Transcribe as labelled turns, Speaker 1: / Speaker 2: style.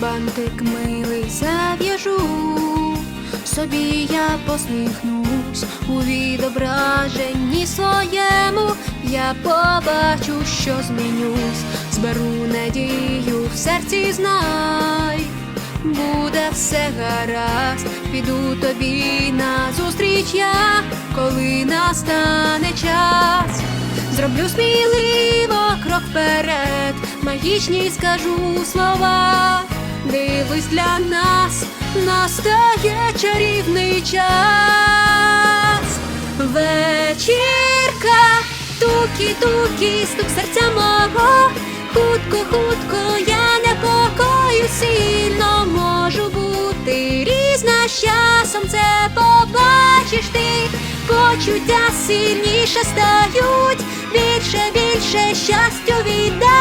Speaker 1: бантик милий зав'яжу, собі я посміхнусь у відображенні своєму, я побачу, що змінюсь, зберу надію в серці знай. Буде все гаразд, піду тобі на зустріч я, коли настане час. Зроблю сміливо крок вперед, магічні скажу слова. Дивись для нас, настає чарівний час. Вечірка, тукі-тукі, стук серця мого. Хутко, хутко, я непокою сильно можу бути різна з часом це побачиш ти. Почуття сильніше стають, більше, більше щастю віддаюсь в ті моменти.